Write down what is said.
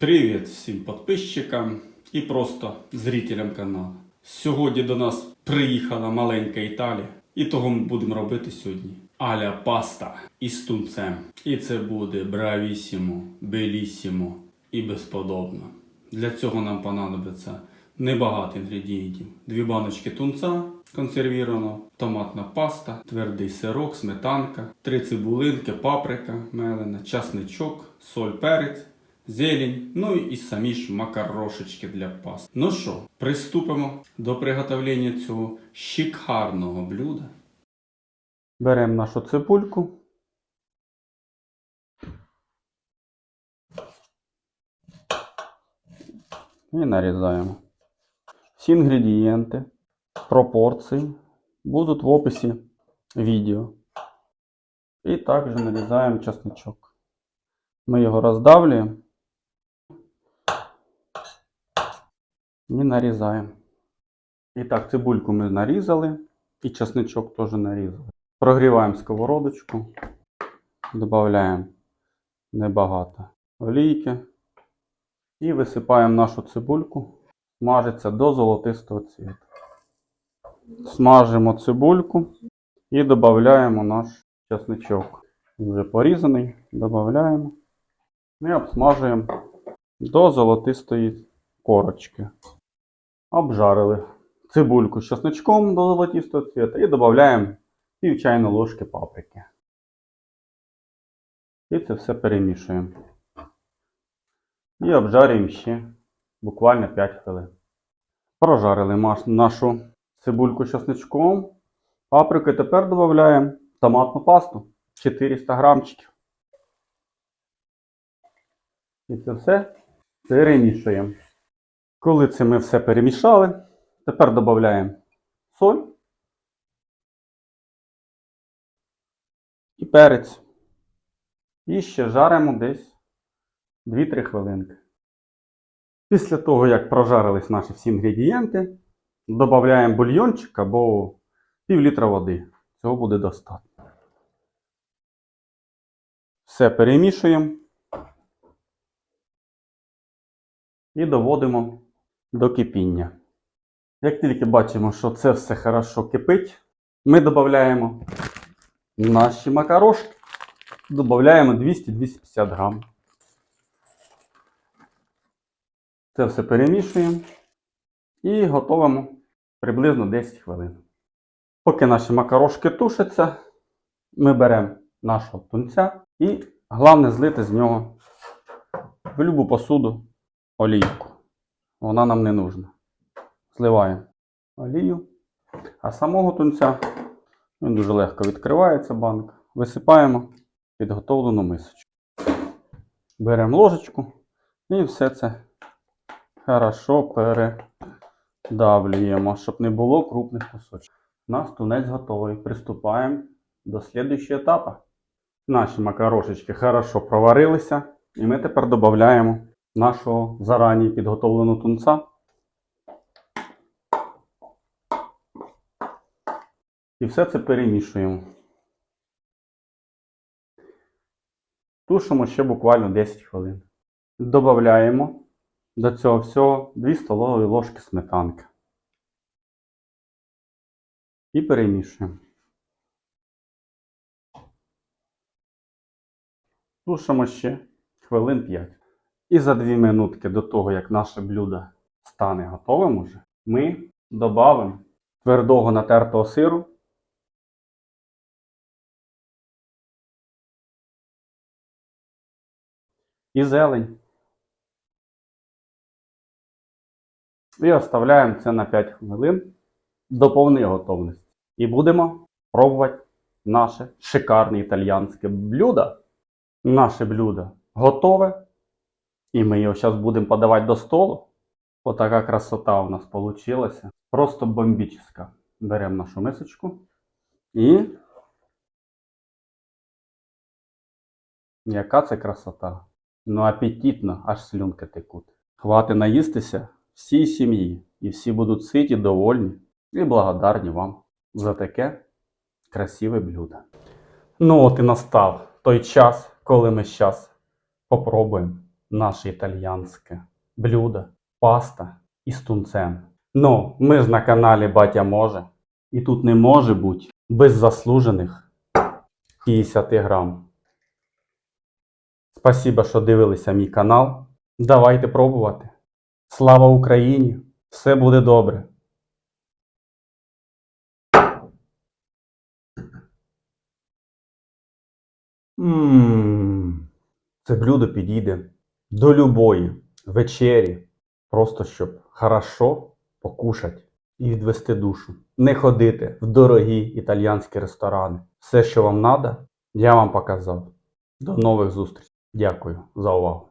Привіт всім підписчикам і просто зрителям каналу. Сьогодні до нас приїхала маленька Італія, і того ми будемо робити сьогодні. Аля паста із тунцем. І це буде бравісімо, белісімо і безподобно. Для цього нам понадобиться небагато інгредієнтів. Дві баночки тунца консервірованого, томатна паста, твердий сирок, сметанка, три цибулинки, паприка мелена, часничок, соль, перець, зелень, ну і самі ж макарошечки для пасти. Ну що, приступимо до приготовлення цього шикарного блюда. Беремо нашу цибульку. І нарізаємо. Всі інгредієнти, пропорції будуть в описі відео. І також нарізаємо чесничок. Ми його роздавлюємо і нарізаємо. І так, цибульку ми нарізали, і чесничок теж нарізали. Прогріваємо сковородочку, додаємо небагато олійки і висипаємо нашу цибульку. Смажиться до золотистого цвіту. Смажимо цибульку і додаємо наш чесничок. Вже порізаний, додаємо і обсмажуємо до золотистої корочки. Обжарили цибульку з чесничком до золотистого цвіту і додаємо пів чайної ложки паприки. І це все перемішуємо. І обжарюємо ще буквально 5 хвилин. Прожарили нашу цибульку з чесничком. Паприки тепер додаємо томатну пасту 400 грамчиків. І це все перемішуємо. Коли це ми все перемішали, тепер додаємо соль і перець. І ще жаримо десь 2-3 хвилинки. Після того, як прожарились наші всі інгредієнти, додаємо бульйончик або пів літра води. Цього буде достатньо. Все перемішуємо і доводимо до кипіння. Як тільки бачимо, що це все хорошо кипить, ми додаємо наші макарошки, додаємо 200-250 грам. Це все перемішуємо і готуємо приблизно 10 хвилин. Поки наші макарошки тушаться, ми беремо нашого тунця і головне злити з нього в будь-яку посуду олійку. Вона нам не нужна. Зливаємо олію. А самого тунця він дуже легко відкривається банк. Висипаємо підготовлену мисочку. Беремо ложечку і все це хорошо передавлюємо, щоб не було крупних кусочків. У нас тунець готовий. Приступаємо до слідуючого етапу. Наші макарошечки хорошо проварилися. І ми тепер додаємо нашого зарані підготовленого тунця. І все це перемішуємо. Тушимо ще буквально 10 хвилин. Додаємо до цього всього 2 столові ложки сметанки. І перемішуємо. Тушимо ще хвилин 5. І за 2 минутки до того, як наше блюдо стане готовим уже, ми додамо твердого натертого сиру. І зелень. І оставляємо це на 5 хвилин до повної готовності. І будемо пробувати наше шикарне італіянське блюдо. Наше блюдо готове. І ми його зараз будемо подавати до столу. Отака красота у нас вийшла. Просто бомбічна. Беремо нашу мисочку і. Яка це красота? Ну, апетитно, аж слюнки текуть. Хвати наїстися всій сім'ї, і всі будуть ситі, довольні і благодарні вам за таке красиве блюдо. Ну от і настав той час, коли ми зараз попробуємо наше італьянське блюдо паста із тунцем. Ну, ми ж на каналі Батя може. І тут не може бути без заслужених 50 грам. Спасибо, що дивилися мій канал. Давайте пробувати. Слава Україні! Все буде добре! Ммм, це блюдо підійде до любої вечері, просто щоб хорошо покушати і відвести душу. Не ходити в дорогі італіянські ресторани. Все, що вам треба, я вам показав. До нових зустрічей. Дякую за увагу.